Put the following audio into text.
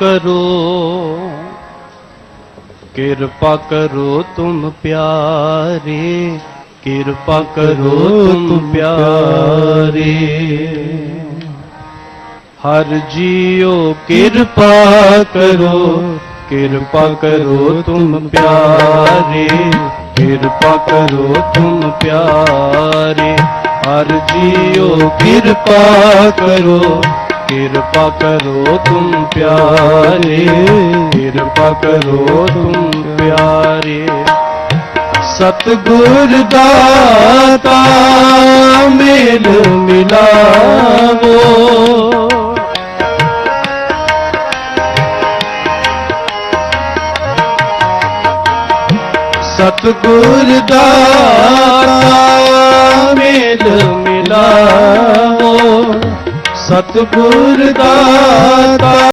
ਕਰੋ। ਕਿਰਪਾ ਕਰੋ ਤੁਮ ਪਿਆਰੇ। ਕਿਰਪਾ ਕਰੋ ਤੁਮ ਪਿਆਰੇ। ਹਰ ਜੀਓ ਕਿਰਪਾ ਕਰੋ। ਕਿਰਪਾ ਕਰੋ ਤੁਮ ਪਿਆਰੇ। ਕਿਰਪਾ ਕਰੋ ਤੁਮ ਪਿਆਰੇ। ਹਰ ਜੀਓ ਕਿਰਪਾ ਕਰੋ। ਕਿਰਪਾ ਕਰੋ ਤੁਮ ਪਿਆਰੇ, ਕਿਰਪਾ ਕਰੋ ਤੁਮ ਪਿਆਰੇ। ਸਤਗੁਰ ਦਾਤਾ ਮੇਲ ਮਿਲਾਵੋ। ਸਤਗੁਰ ਦਾਤਾ ਮੇਲ ਮਿਲਾ ਸਤਿਗੁਰ ਦਾਤਾ।